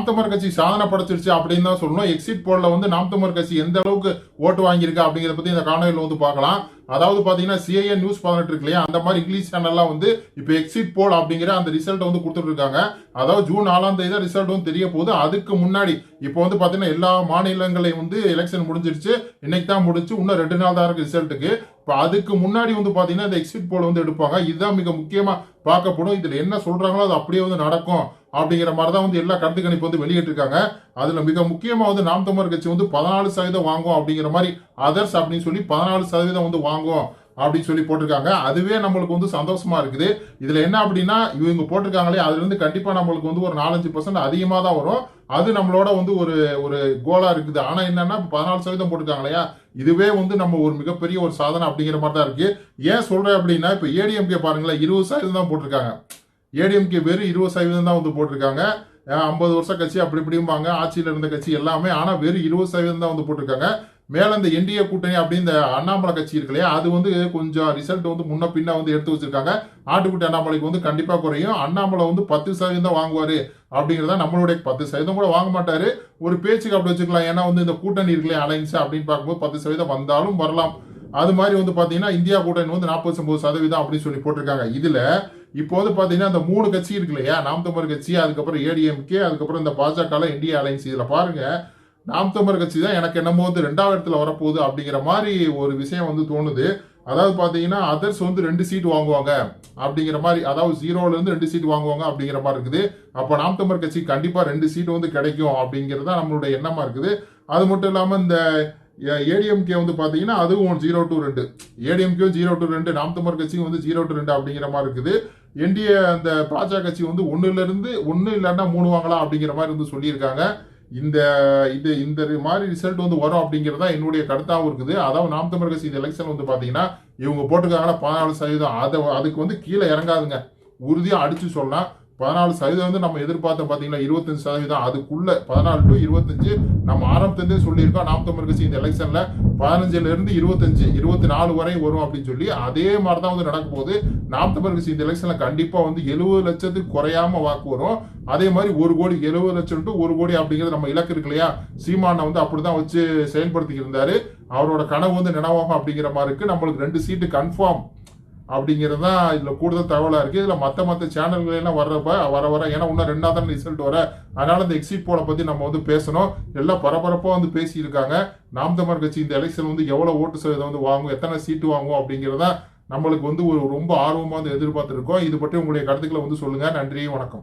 நாம் தமிழர் கட்சி சாதனை படைச்சிருச்சு அப்படின்னு தான் சொல்லணும். எக்ஸிட் போல்ல வந்து நாம் தமிழர் கட்சி எந்த அளவுக்கு ஓட்டு வாங்கியிருக்கா அப்படிங்கிறத பத்தி இந்த காணொலியில் வந்து பார்க்கலாம். அதாவது பாத்தீங்கன்னா சிஐஎன் நியூஸ் பதினெட்டு இருக்கு இல்லையா? அந்த மாதிரி இங்கிலீஷ் சேனல்லாம் வந்து இப்போ எக்ஸிட் போல் அப்படிங்கிற அந்த ரிசல்ட் வந்து கொடுத்துட்டு இருக்காங்க அதாவது ஜூன் நாலாம் தேதி தான் ரிசல்ட் வந்து தெரிய போகுது. அதுக்கு முன்னாடி இப்போ வந்து பாத்தீங்கன்னா எல்லா மாநிலங்களையும் வந்து எலெக்ஷன் முடிஞ்சிருச்சு இன்னைக்கு தான் முடிச்சு. இன்னும் ரெண்டு நாள் தான் இருக்கு ரிசல்ட்டுக்கு இப்போ அதுக்கு முன்னாடி வந்து பாத்தீங்கன்னா இந்த எக்ஸிட் போல் வந்து எடுப்பாங்க. இதுதான் மிக முக்கியமா பார்க்கப்படும். இதுல என்ன சொல்றாங்களோ அது அப்படியே வந்து நடக்கும். அப்படிங்கிற மாதிரி தான் வந்து எல்லா கருத்து கணிப்பு வந்து வெளியிட்டிருக்காங்க. அதுல மிக முக்கியமாக வந்து நாம் தமிழர் கட்சி வந்து பதினாலு சதவீதம் வாங்கும் அப்படிங்கிற மாதிரி அதர்ஸ் அப்படின்னு சொல்லி பதினாலு சதவீதம் வந்து வாங்கும் அப்படின்னு சொல்லி போட்டிருக்காங்க. அதுவே நம்மளுக்கு வந்து சந்தோஷமா இருக்குது. இதுல என்ன அப்படின்னா இவங்க போட்டிருக்காங்களே அதுல இருந்து கண்டிப்பா நம்மளுக்கு வந்து ஒரு நாலஞ்சு பர்சன்ட் அதிகமா தான் வரும். அது நம்மளோட வந்து ஒரு ஒரு கோலா இருக்குது. ஆனா என்னன்னா பதினாலு சதவீதம் போட்டிருக்காங்களையா இதுவே வந்து நம்ம ஒரு மிகப்பெரிய ஒரு சாதனை அப்படிங்கிற மாதிரி தான் இருக்கு. ஏன் சொல்றேன் அப்படின்னா இப்ப ஏடிஎம்கே பாருங்களேன் இருபது சதவீதம் தான் போட்டிருக்காங்க. ஏடிஎம்கே வெறும் இருபது சதவீதம் தான் வந்து போட்டிருக்காங்க. ஐம்பது வருஷம் கட்சி அப்படி இப்படிம்பாங்க ஆட்சியில் இருந்த கட்சி எல்லாமே ஆனால் வெறும் இருபது சதவீதம் தான் வந்து போட்டிருக்காங்க. மேலே இந்த என்டிஏ கூட்டணி அப்படின்னு இந்த அண்ணாமலை கட்சி இருக்கு இல்லையா அது வந்து கொஞ்சம் ரிசல்ட் வந்து முன்ன பின்ன வந்து எடுத்து வச்சிருக்காங்க. ஆட்டுக்குட்டி அண்ணாமலைக்கு வந்து கண்டிப்பாக குறையும். அண்ணாமலை வந்து பத்து சதவீதம் தான் வாங்குவாரு அப்படிங்கிறத நம்மளுடைய பத்து சதவீதம் கூட வாங்க மாட்டார். ஒரு பேச்சுக்கு அப்படி வச்சுக்கலாம். ஏன்னா வந்து இந்த கூட்டணி இருக்குல்லையா அலைன்ஸ் அப்படின்னு பார்க்கும்போது பத்து சதவீதம் வந்தாலும் வரலாம். அது மாதிரி வந்து பார்த்தீங்கன்னா இந்தியா கூட்டணி வந்து நாற்பத்தி ஒன்பது சதவீதம் அப்படின்னு சொல்லி போட்டிருக்காங்க. இதில் இப்போ வந்து பார்த்தீங்கன்னா அந்த மூணு கட்சி இருக்கு இல்லையா? நாம் தமிழர் கட்சி அதுக்கப்புறம் ஏடிஎம்கே அதுக்கப்புறம் இந்த பாஜக இந்தியா அலைன்ஸ் இதில் பாருங்க நாம் தமிழர் கட்சி தான் எனக்கு என்னமோ வந்து ரெண்டாவது இடத்துல வரப்போகுது அப்படிங்கிற மாதிரி ஒரு விஷயம் வந்து தோணுது. அதாவது பார்த்தீங்கன்னா அதர்ஸ் வந்து ரெண்டு சீட் வாங்குவாங்க அப்படிங்கிற மாதிரி அதாவது ஜீரோல இருந்து ரெண்டு சீட் வாங்குவாங்க அப்படிங்கிற மாதிரி இருக்குது. அப்போ நாம் தமிழர் கட்சி கண்டிப்பாக ரெண்டு சீட் வந்து கிடைக்கும் அப்படிங்கிறது தான் நம்மளுடைய எண்ணமாக இருக்குது. அது மட்டும் இல்லாமல் இந்த ஏடிஎம்கே வந்து பார்த்தீங்கன்னா அதுவும் ஜீரோ டு ரெண்டு. ஏடிஎம்கே ஜீரோ டு ரெண்டு நாம் தமிழ் கட்சியும் வந்து ஜீரோ டு ரெண்டு அப்படிங்கிற மாதிரி இருக்குது. என்டிஏ அந்த பாஜக கட்சி வந்து ஒன்றுலேருந்து ஒன்று இல்லைன்னா மூணு வாங்கலாம் அப்படிங்கிற மாதிரி வந்து சொல்லியிருக்காங்க. இந்த இது இந்த மாதிரி ரிசல்ட் வந்து வரும் அப்படிங்கிறது தான் என்னுடைய கருத்தாகவும் இருக்குது. அதாவது நாம் தமிழ் கட்சி இந்த எலெக்ஷன் வந்து பார்த்தீங்கன்னா இவங்க போட்டிருக்காங்கன்னா பதினாலு சதவீதம். அதை அதுக்கு வந்து கீழே இறங்காதுங்க. உறுதியாக அடித்து சொல்லலாம். பதினாலு சதவீதம் வந்து நம்ம எதிர்பார்த்தோம் பார்த்தீங்களா இருபத்தஞ்சு சதவீதம். அதுக்குள்ள பதினாலு டு இருபத்தஞ்சு நம்ம ஆரம்பத்திலிருந்தே சொல்லியிருக்கோம். நாம் கட்சி இந்த எலெக்ஷன்ல பதினஞ்சுல இருந்து இருபத்தஞ்சு இருபத்தி நாலு வரை வரும் அப்படின்னு சொல்லி அதே மாதிரி தான் வந்து நடக்க போகுது. நாம் தமிழர் கட்சி இந்த எலெக்ஷன்ல கண்டிப்பா வந்து எழுபது லட்சத்துக்கு குறையாம வாக்கு வரும். அதே மாதிரி ஒரு கோடி எழுபது லட்சம் டு ஒரு கோடி அப்படிங்கிறது நம்ம இலக்கு இருக்கு இல்லையா? சீமானை வந்து அப்படிதான் வச்சு செயல்படுத்தி இருந்தாரு. அவரோட கனவு வந்து நினைவாகும் அப்படிங்கிற மாதிரி இருக்கு. நம்மளுக்கு ரெண்டு சீட்டு கன்ஃபார்ம் அப்படிங்கிறது தான் இதில் கூடுதல் தகவலாக இருக்குது இதில் மற்ற மற்ற சேனல்கள் எல்லாம் வர்றப்ப வர வர ஏன்னா இன்னும் ரெண்டாவது தான் ரிசல்ட் வர. அதனால் இந்த எக்ஸிட் போலை பற்றி நம்ம வந்து பேசணும். எல்லாம் பரபரப்பாக வந்து பேசியிருக்காங்க. நாம் தமிழ் கட்சி இந்த எலெக்ஷன் வந்து எவ்வளோ ஓட்டு சதவீதம் வந்து வாங்கும் எத்தனை சீட்டு வாங்கும் அப்படிங்கிறத நம்மளுக்கு வந்து ஒரு ரொம்ப ஆர்வமாக வந்து எதிர்பார்த்துருக்கோம் இது பற்றி உங்களுடைய கருத்துக்களை வந்து சொல்லுங்கள் நன்றி வணக்கம்.